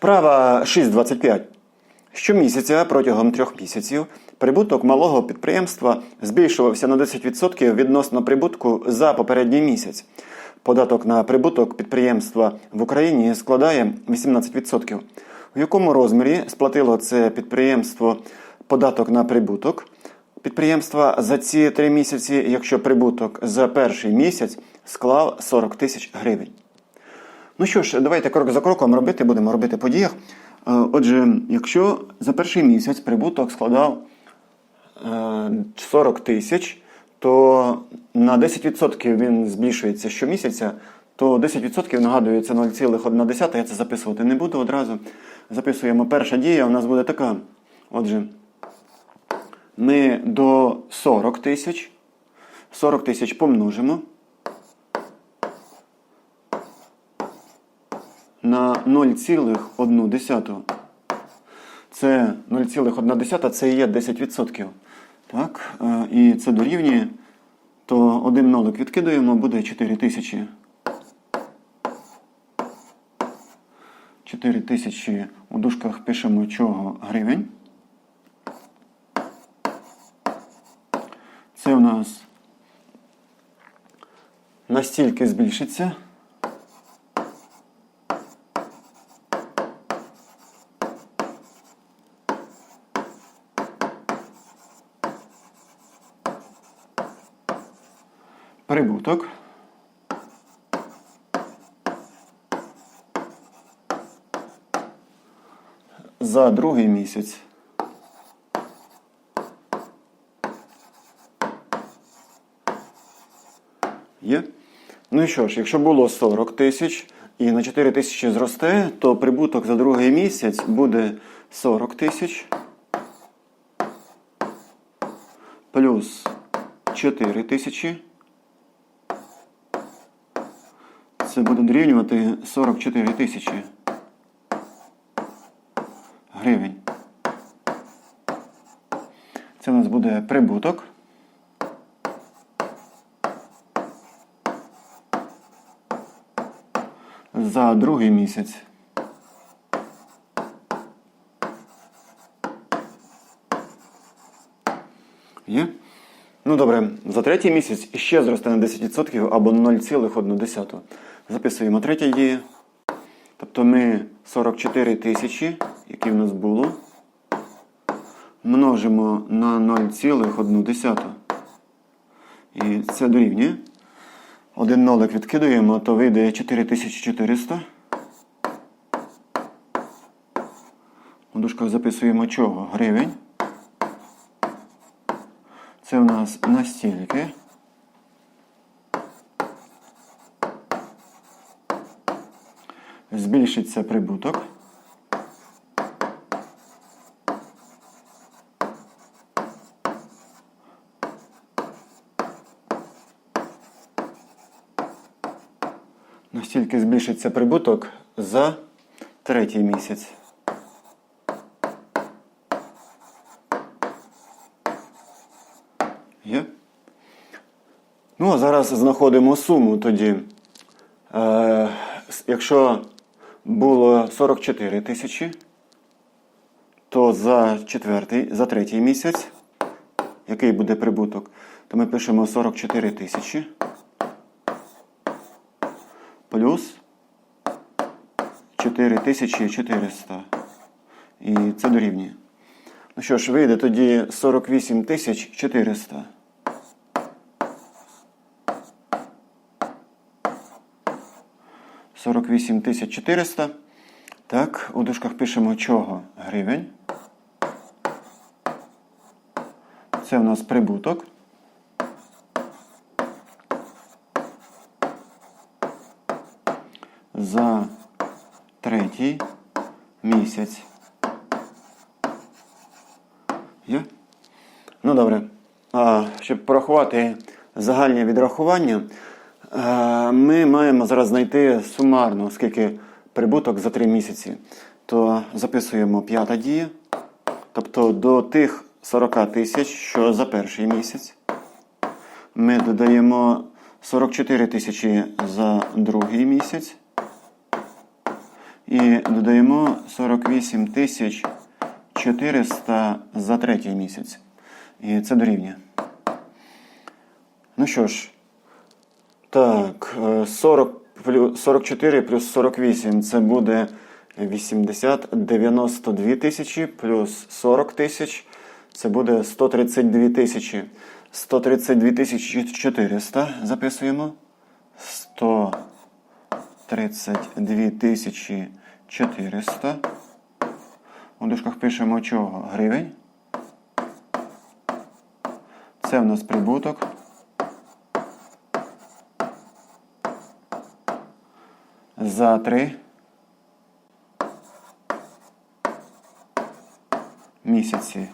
Вправа 6.25. Щомісяця протягом трьох місяців прибуток малого підприємства збільшувався на 10% відносно прибутку за попередній місяць. Податок на прибуток підприємства в Україні складає 18%. У якому розмірі сплатило це підприємство податок на прибуток підприємства за ці три місяці, якщо прибуток за перший місяць склав 40 тисяч гривень? Ну що ж, давайте крок за кроком робити, будемо робити по діях. Е, Отже, якщо за перший місяць прибуток складав е, 40 тисяч, то на 10% він збільшується щомісяця, то 10% нагадую, це 0,1. Я це записувати не буду одразу. Записуємо перша дія, у нас буде така. Отже, ми до 40 тисяч. 40 тисяч помножимо. На 0,1. Це 0,1 це є 10%. Так, е, і це дорівнює, то один нолик відкидаємо, буде 4 тисячі. 4 тисячі у дужках пишемо чого гривень. Це у нас настільки збільшиться. Прибуток. За другий місяць. Є? Ну і що ж, якщо було 40 тисяч і на 4 тисячі зросте, то прибуток за другий місяць буде 40 тисяч плюс 4 тисячі. Це буде дорівнювати 44 тисячі гривень. Це у нас буде прибуток. За другий місяць. Є? Ну добре, за третій місяць ще зросте на 10% або 0,1. Записуємо третя дія. Тобто ми 44 тисячі, які в нас було, множимо на 0,1. І це дорівнює. Один нолик відкидуємо, то вийде 4400. У дужках записуємо чого? Гривень. Це у нас настільки. Збільшиться прибуток. Настільки збільшиться прибуток за третій місяць. Є? Ну, а зараз знаходимо суму тоді. Е, якщо було 44 тисячі, то за четвертий, за третій місяць, який буде прибуток, то ми пишемо 44 тисячі плюс 4400. І це дорівнює. Ну що ж, вийде тоді 48 тисяч 400. Сорок вісім тисяч чотириста. Так, у дужках пишемо чого? Гривень. Це у нас прибуток. За третій місяць. Є? Ну добре. А, щоб порахувати загальні відрахування, ми маємо зараз знайти сумарно, скільки прибуток за 3 місяці. То записуємо п'ята дія. Тобто до тих 40 тисяч, що за перший місяць. Ми додаємо 44 тисячі за другий місяць. І додаємо 48 тисяч 400 за третій місяць. І це дорівнює. Ну що ж, так, е, 40 плюс 44 плюс 48 це буде 80, 92 тисячі плюс 40 тисяч. Це буде 132 тисячі. 132 тисячі 400 записуємо. 132 тисячі 400. У дужках пишемо чого? Гривень. Це в нас прибуток. За три місяці.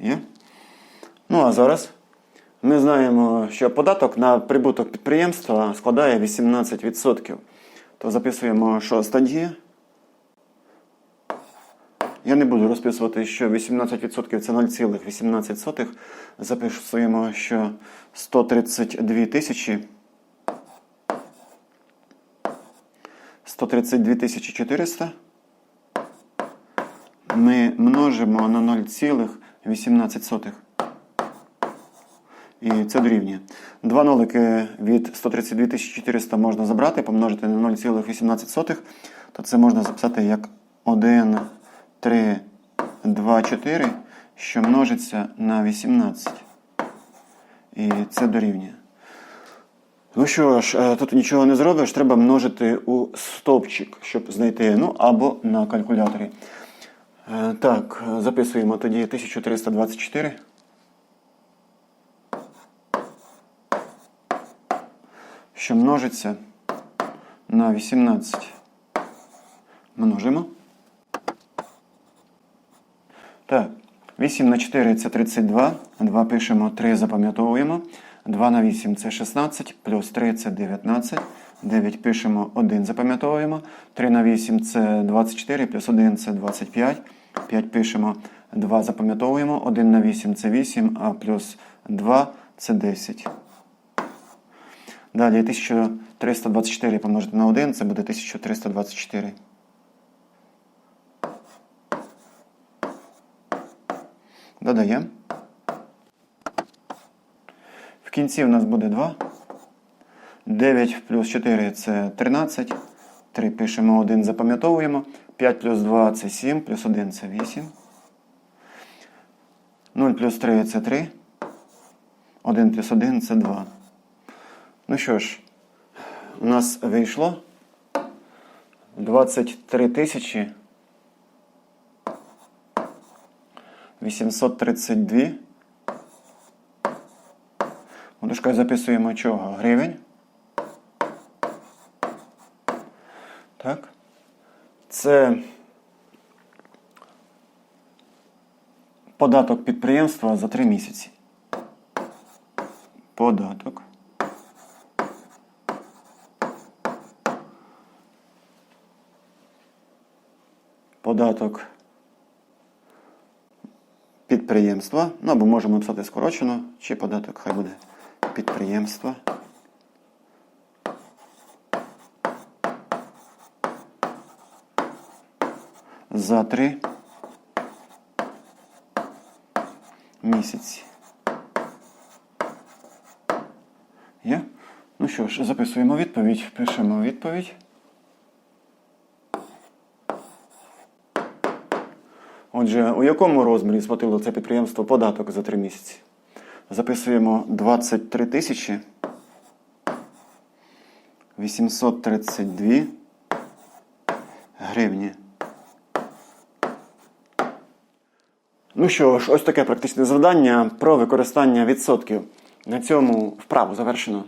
Є? Ну, а зараз ми знаємо, що податок на прибуток підприємства складає 18%. То записуємо, що стадія. Я не буду розписувати, що 18% це 0,18. Записуємо, що 132 тисячі. 132 400 ми множимо на 0,18. І це дорівнює. Два нолики від 132 400 можна забрати, помножити на 0,18, то це можна записати як 1, 3, 2, 4, що множиться на 18. І це дорівнює. Ну що ж, е, тут нічого не зробиш, треба множити у стовпчик, щоб знайти, ну або на калькуляторі. Е, Так, записуємо тоді 1324. Що множиться на 18. Множимо. Так, 8 на 4 це 32. 2 пишемо, 3 запам'ятовуємо. 2 на 8 це 16, плюс 3 це 19. 9 пишемо, 1 запам'ятовуємо. 3 на 8 це 24, плюс 1 це 25. 5 пишемо, 2 запам'ятовуємо. 1 на 8 це 8, а плюс 2 це 10. Далі 1324 помножити на 1, це буде 1324. Додаємо. Кінці у нас буде 2. 9 плюс 4 це 13. 3 пишемо 1, запам'ятовуємо. 5 плюс 2 це 7, плюс 1 це 8. 0 плюс 3 це 3. 1 плюс 1 це 2. Ну що ж, у нас вийшло 23 тисячі 832. У дужках записуємо чого? Гривень. Так. Це податок підприємства за 3 місяці. Податок. Податок підприємства. Ну або можемо написати скорочено, чи податок хай буде підприємства. За три місяці. Є? Ну що ж, записуємо відповідь, пишемо відповідь. Отже, у якому розмірі сплатило це підприємство податок за 3 місяці? Записуємо 23 тисячі 832 гривні. Ну що ж, ось таке практичне завдання про використання відсотків. На цьому вправу завершено.